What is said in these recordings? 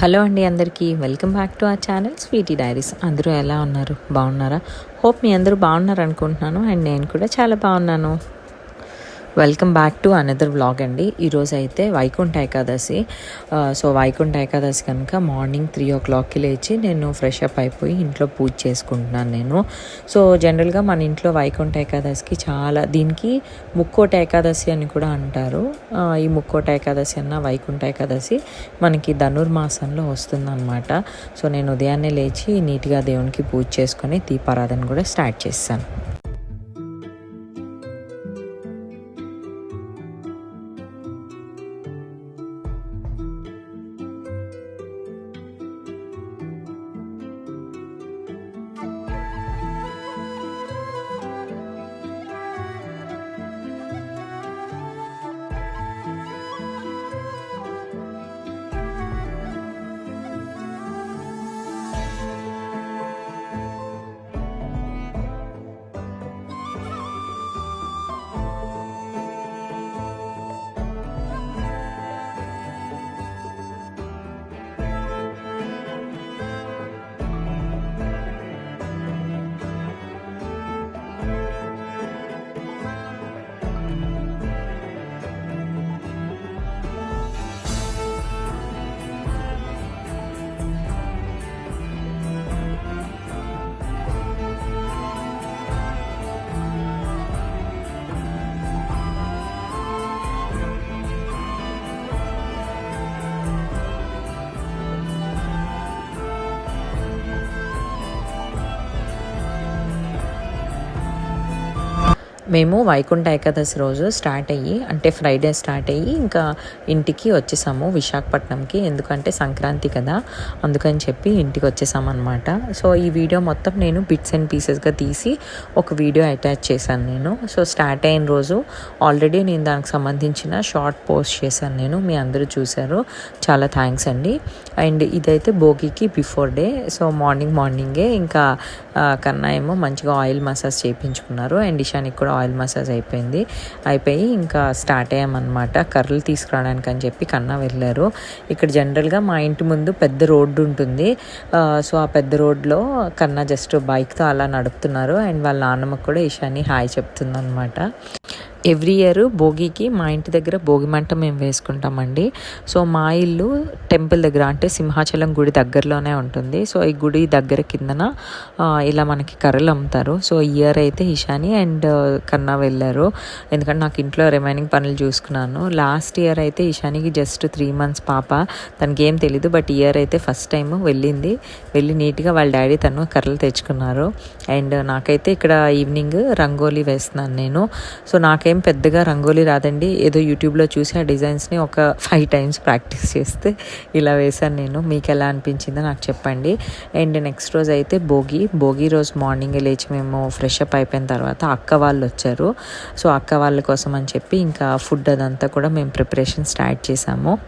Hello అండి అందరికీ welcome back to our channel Sweety Diaries. అందరూ ఎలా ఉన్నారు? బాగున్నారా? హోప్ మీ అందరూ బాగున్నారు అనుకుంటున్నాను అండ్ నేను కూడా చాలా బాగున్నాను. Welcome back to another vlog అండి. ఈరోజు అయితే వైకుంఠ ఏకాదశి. సో వైకుంఠ ఏకాదశి కనుక మార్నింగ్ త్రీ ఓ క్లాక్కి లేచి నేను ఫ్రెష్ అప్ అయిపోయి ఇంట్లో పూజ చేసుకుంటున్నాను నేను. సో జనరల్గా మన ఇంట్లో వైకుంఠ ఏకాదశికి చాలా దీనికి ముక్కోట ఏకాదశి అని కూడా అంటారు. ఈ ముక్కోట ఏకాదశి అన్న వైకుంఠ ఏకాదశి మనకి ధనుర్మాసంలో వస్తుందన్నమాట. సో నేను ఉదయాన్నే లేచి నీట్గా దేవునికి పూజ చేసుకొని దీపారాధన కూడా స్టార్ట్ చేస్తాను. మేము వైకుంఠ ఏకాదశి రోజు స్టార్ట్ అయ్యి అంటే ఫ్రైడే స్టార్ట్ అయ్యి ఇంకా ఇంటికి వచ్చేసాము విశాఖపట్నంకి. ఎందుకంటే సంక్రాంతి కదా అందుకని చెప్పి ఇంటికి వచ్చేసాము అనమాట సో ఈ వీడియో మొత్తం నేను బిట్స్ అండ్ పీసెస్గా తీసి ఒక వీడియో అటాచ్ చేశాను నేను. సో స్టార్ట్ అయిన రోజు ఆల్రెడీ నేను దానికి సంబంధించిన షార్ట్ పోస్ట్ చేశాను నేను. మీ అందరూ చూశారు. చాలా థ్యాంక్స్ అండి. అండ్ ఇదైతే భోగికి బిఫోర్ డే సో మార్నింగ్ మార్నింగే ఇంకా కన్నా ఏమో మంచిగా ఆయిల్ మసాజ్ చేయించుకున్నారు అండ్ ఇషానికి కూడా ఆయిల్ మసాజ్ అయిపోయింది. అయిపోయి ఇంకా స్టార్ట్ అయ్యామన్నమాట. కర్రలు తీసుకురావడానికి అని చెప్పి కన్నా వెళ్ళారు. ఇక్కడ జనరల్గా మా ఇంటి ముందు పెద్ద రోడ్డు ఉంటుంది. సో ఆ పెద్ద రోడ్లో కన్నా జస్ట్ బైక్తో అలా నడుపుతున్నారు. అండ్ వాళ్ళ నాన్నమ్మకు కూడా ఇషాని హాయ్ చెప్తుందన్నమాట. ఎవ్రీ ఇయర్ భోగికి మా ఇంటి దగ్గర భోగి మంట మేము వేసుకుంటామండి. సో మా ఇల్లు టెంపుల్ దగ్గర అంటే సింహాచలం గుడి దగ్గరలోనే ఉంటుంది. సో ఈ గుడి దగ్గర కిందన ఇలా మనకి కర్రలు అమ్ముతారు. సో ఇయర్ అయితే ఇషాని అండ్ కన్నా వెళ్ళారు. ఎందుకంటే నాకు ఇంట్లో రిమైనింగ్ పనులు చూసుకున్నాను. లాస్ట్ ఇయర్ అయితే ఇషానికి జస్ట్ త్రీ మంత్స్ పాప తనకి ఏం తెలీదు బట్ ఇయర్ అయితే ఫస్ట్ టైం వెళ్ళింది. వెళ్ళి నీట్గా వాళ్ళ డాడీ తను కర్రలు తెచ్చుకున్నారు. అండ్ నాకైతే ఇక్కడ ఈవినింగ్ రంగోలీ వేస్తున్నాను నేను. సో నాకేం పెద్దగా రంగోలీ రాదండి. ఏదో యూట్యూబ్లో చూసి ఆ డిజైన్స్ని ఒక ఫైవ్ టైమ్స్ ప్రాక్టీస్ చేస్తే ఇలా వేశాను నేను. మీకు ఎలా అనిపించిందో నాకు చెప్పండి. అండ్ నెక్స్ట్ రోజు అయితే భోగి. భోగి రోజు మార్నింగ్ లేచి మేము ఫ్రెష్ అప్ అయిపోయిన తర్వాత అక్క వాళ్ళు వచ్చారు. సో అక్క వాళ్ళ కోసం అని చెప్పి ఇంకా ఫుడ్ అదంతా కూడా మేము ప్రిపరేషన్ స్టార్ట్ చేసాము.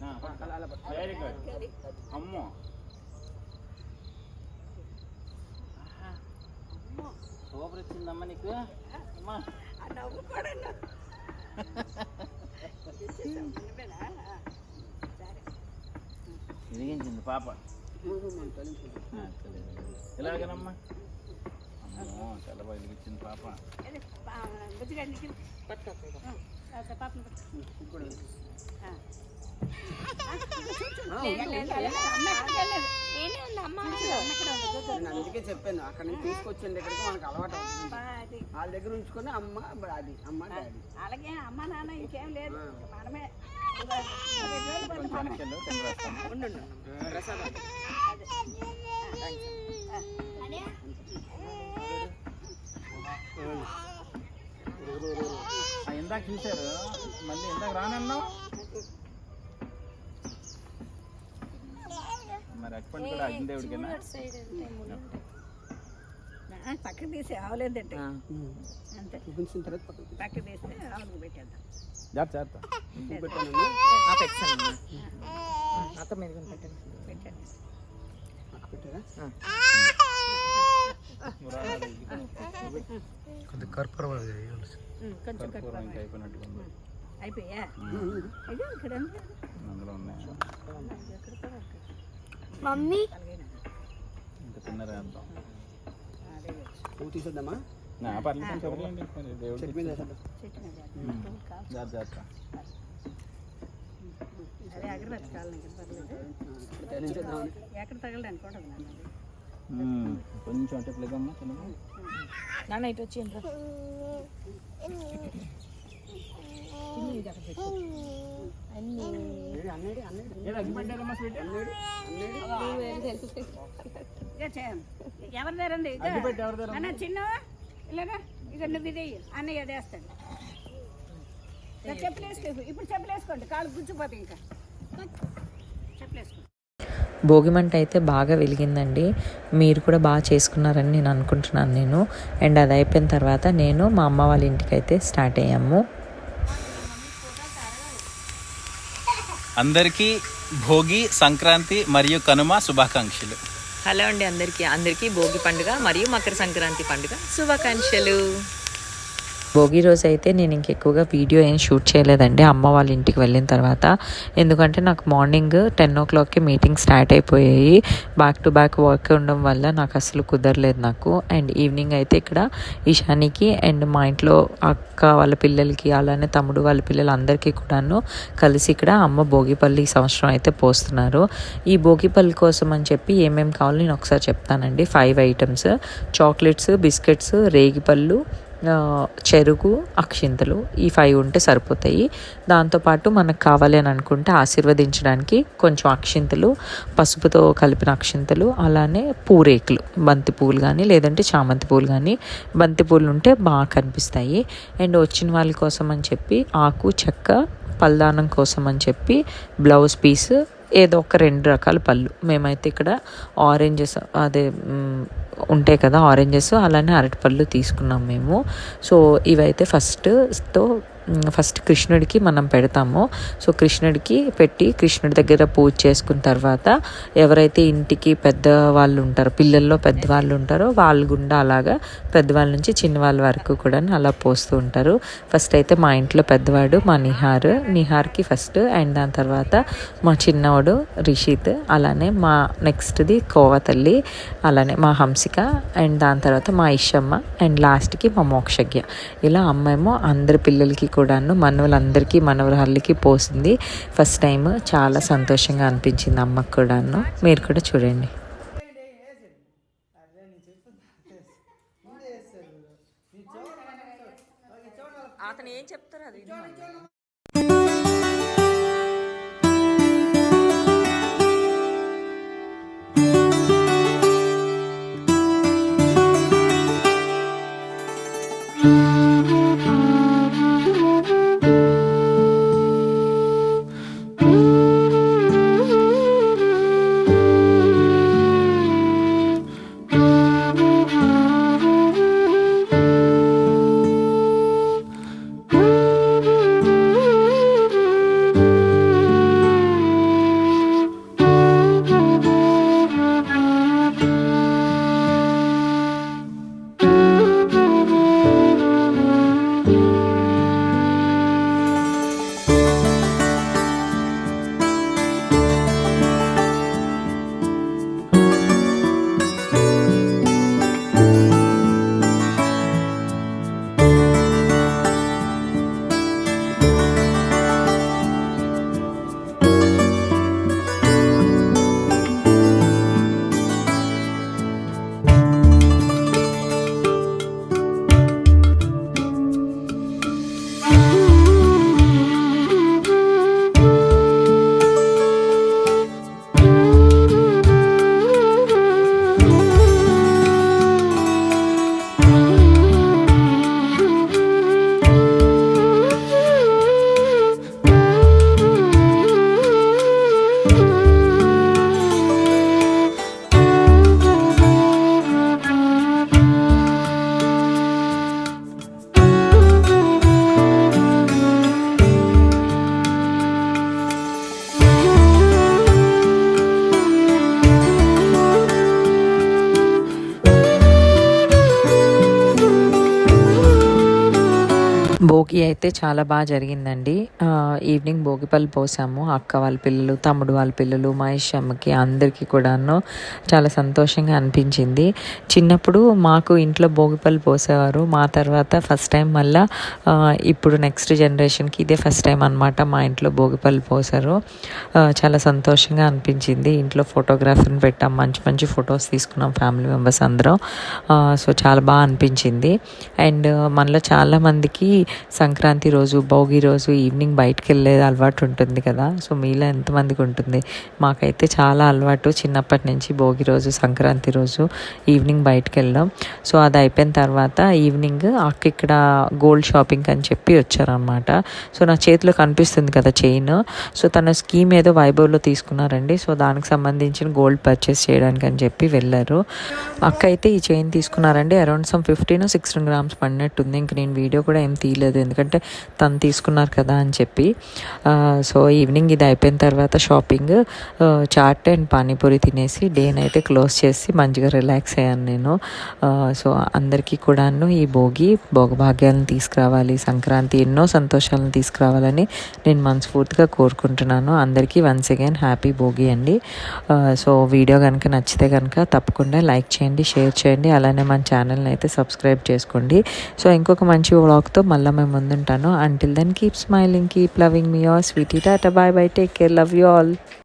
ఆ, పట్టుకో. వెరీ గుడ్ అమ్మో ఆహా. సూపర్ వచ్చిందమ్మా నీకు అమ్మా ఇరిగించింది పాప ఆ, తెలియదు. ఇలాగేనమ్మా అమ్మో చాలా బాగా ఇరిగించింది పాప నేను అందుకే చెప్పాను అక్కడ నుంచి తీసుకొచ్చిన దగ్గరికి మనకు అలవాటు అవుతుంది. వాళ్ళ దగ్గర ఉంచుకొని అమ్మ అది అమ్మ డాడీ. అలాగే అమ్మ నాన్న ఇంకేం లేదు. మనమే. ప్రసాదం ఆ, ఇందాక చూశారు. మళ్ళీ ఇందాక రానన్నావు? మరి అటువంటి కూడా అగ్నిదేవుడికేనా పక్కన తీసి ఆవులేదంటే అంతే. చూపించిన తర్వాత పక్కన తీస్తే ఆవులకు పెట్టేద్దాం. జాగ్రత్త పెట్టాను. పెట్టారా? కొంచెం కర్పూరం అయిపోయినట్టుగా. అయిపోయా? ఇక్కడ. అందులో ఉన్నాయి. మమ్మీ? ఇంకా తిన్నరే తీసేద్దామా? నా పర్లేదు చెట్టు మీద. జాగ్రత్త జాగ్రత్త. అదే అగరబత్తి కాలం ఎక్కడ తగలడానికి ఉండదు కొంచెం అంటే ప్లేగమ్మా నాన్న ఇటు వచ్చి ఎవరి దగ్గరండి ఇక అగ్గి పెట్టి ఎవరి దగ్గర అన్న చిన్న ఇలాగా? ఇక నువ్వు ఇది వెయ్యి. అన్నయ్య వేస్తాడు. చెప్పులు వేసుకో. ఇప్పుడు చెప్పులు వేసుకోండి. కాళ్ళు గుచ్చిపోతాయి ఇంకా. చెప్పులు వేసుకోండి భోగిమంట అయితే బాగా వెలిగిందండి. మీరు కూడా బాగా చేసుకున్నారని నేను అనుకుంటున్నాను నేను. అండ్ అది అయిపోయిన తర్వాత నేను మా అమ్మ వాళ్ళ ఇంటికి అయితే స్టార్ట్ అయ్యాము. అందరికీ భోగి సంక్రాంతి మరియు కనుమ శుభాకాంక్షలు. హలో అండి అందరికీ. అందరికీ భోగి పండుగ మరియు మకర సంక్రాంతి పండుగ శుభాకాంక్షలు. భోగి రోజు అయితే నేను ఇంకెక్కువగా వీడియో ఏం షూట్ చేయలేదండి. అమ్మ వాళ్ళ ఇంటికి వెళ్ళిన తర్వాత. ఎందుకంటే నాకు మార్నింగ్ టెన్ ఓ క్లాక్కి మీటింగ్ స్టార్ట్ అయిపోయాయి. బ్యాక్ టు బ్యాక్ వర్క్ ఉండడం వల్ల నాకు అసలు కుదరలేదు నాకు. అండ్ ఈవినింగ్ అయితే ఇక్కడ ఈశానికి అండ్ మా ఇంట్లో అక్క వాళ్ళ పిల్లలకి అలానే తమ్ముడు వాళ్ళ పిల్లలందరికీ కూడాను కలిసి ఇక్కడ అమ్మ భోగిపల్లి ఈ సంవత్సరం అయితే పోస్తున్నారు. ఈ భోగిపల్లి కోసం అని చెప్పి ఏమేమి కావాలో నేను ఒకసారి చెప్తానండి. ఫైవ్ ఐటమ్స్ చాక్లెట్స్ బిస్కెట్స్ రేగిపళ్ళు చెరుకు అక్షింతలు ఈ ఫైవ్ ఉంటే సరిపోతాయి. దాంతోపాటు మనకు కావాలి అని అనుకుంటే ఆశీర్వదించడానికి కొంచెం అక్షింతలు పసుపుతో కలిపిన అక్షింతలు అలానే పూరేకులు బంతి పూలు కానీ లేదంటే చామంతి పూలు కానీ బంతి పూలు ఉంటే బాగా కనిపిస్తాయి. అండ్ వచ్చిన వాళ్ళ కోసం అని చెప్పి ఆకు చెక్క పల్దానం కోసం అని చెప్పి బ్లౌజ్ పీస్ ఏదో ఒక రెండు రకాల పళ్ళు. మేమైతే ఇక్కడ ఆరెంజెస్ అదే ఉంటాయి కదా ఆరెంజెస్ అలానే అరటిపళ్ళు తీసుకున్నాం మేము. సో ఇవైతే ఫస్ట్తో ఫస్ట్ కృష్ణుడికి మనం పెడతాము. సో కృష్ణుడికి పెట్టి కృష్ణుడి దగ్గర పూజ చేసుకున్న తర్వాత ఎవరైతే ఇంటికి పెద్ద వాళ్ళు ఉంటారో పిల్లల్లో పెద్దవాళ్ళు ఉంటారో వాళ్ళ గుండా అలాగా పెద్దవాళ్ళ నుంచి చిన్నవాళ్ళ వరకు కూడా అలా పోస్తూ ఉంటారు. ఫస్ట్ అయితే మా ఇంట్లో పెద్దవాడు మా నిహార్. నిహార్కి ఫస్ట్ అండ్ దాని తర్వాత మా చిన్నవాడు రిషిత్. అలానే మా నెక్స్ట్ది కోవ తల్లి అలానే మా హంసిక అండ్ దాని తర్వాత మా ఇషమ్మ అండ్ లాస్ట్కి మా మోక్షజ్ఞ. ఇలా అమ్మేమో అందరి పిల్లలకి కూడాను మనవలందరికీ మనవరాళ్ళకి పోసింది. ఫస్ట్ టైం చాలా సంతోషంగా అనిపించింది అమ్మకు కూడాను. మీరు కూడా చూడండి. భోగి అయితే చాలా బాగా జరిగిందండి. ఈవినింగ్ భోగిపల్లి పోసాము. అక్క వాళ్ళ పిల్లలు తమ్ముడు వాళ్ళ పిల్లలు మహేష్ అమ్మకి అందరికీ కూడాను చాలా సంతోషంగా అనిపించింది. చిన్నప్పుడు మాకు ఇంట్లో భోగిపల్లి పోసేవారు. మా తర్వాత ఫస్ట్ టైం మళ్ళా ఇప్పుడు నెక్స్ట్ జనరేషన్కి ఇదే ఫస్ట్ టైం అనమాట మా ఇంట్లో భోగిపల్లి పోసారు. చాలా సంతోషంగా అనిపించింది. ఇంట్లో ఫోటోగ్రాఫర్ని పెట్టాం. మంచి మంచి ఫొటోస్ తీసుకున్నాం ఫ్యామిలీ మెంబర్స్ అందరం. సో చాలా బాగా అనిపించింది. అండ్ మనలో చాలామందికి సంక్రాంతి రోజు భోగి రోజు ఈవినింగ్ బయటకు వెళ్ళేది అలవాటు ఉంటుంది కదా. సో మీలో ఎంతమందికి ఉంటుంది? మాకైతే చాలా అలవాటు చిన్నప్పటి నుంచి భోగి రోజు సంక్రాంతి రోజు ఈవినింగ్ బయటకు వెళ్ళాం సో అది అయిపోయిన తర్వాత ఈవినింగ్ అక్క ఇక్కడ గోల్డ్ షాపింగ్ అని చెప్పి వచ్చారనమాట సో నా చేతిలో కనిపిస్తుంది కదా చైన్. సో తన స్కీమ్ ఏదో వైభవ్లో తీసుకున్నారండి. సో దానికి సంబంధించిన గోల్డ్ పర్చేస్ చేయడానికి అని చెప్పి వెళ్ళారు. అక్క అయితే ఈ చైన్ తీసుకున్నారండి. Around some fifteen sixteen grams పడినట్టుంది. ఇంక నేను వీడియో కూడా ఏం తీయలేదు. ఎందుకంటే తను తీసుకున్నారు కదా అని చెప్పి. సో ఈవినింగ్ ఇది అయిపోయిన తర్వాత షాపింగ్ చాట్ అండ్ పానీపూరి తినేసి డే అయితే క్లోజ్ చేసి మంచిగా రిలాక్స్ అయ్యాను నేను. సో అందరికీ కూడాను ఈ భోగి భోగభాగ్యాలను తీసుకురావాలి సంక్రాంతి ఎన్నో సంతోషాలను తీసుకురావాలని నేను మనస్ఫూర్తిగా కోరుకుంటున్నాను. అందరికీ వన్స్ అగైన్ హ్యాపీ భోగి అండి. సో వీడియో కనుక నచ్చితే కనుక తప్పకుండా లైక్ చేయండి షేర్ చేయండి. అలానే మన ఛానల్ని అయితే సబ్స్క్రైబ్ చేసుకోండి. సో ఇంకొక మంచి వ్లాగ్తో మళ్ళీ మేము ముందుంటాను until then keep smiling keep loving me are Sweety tata bye bye take care love you all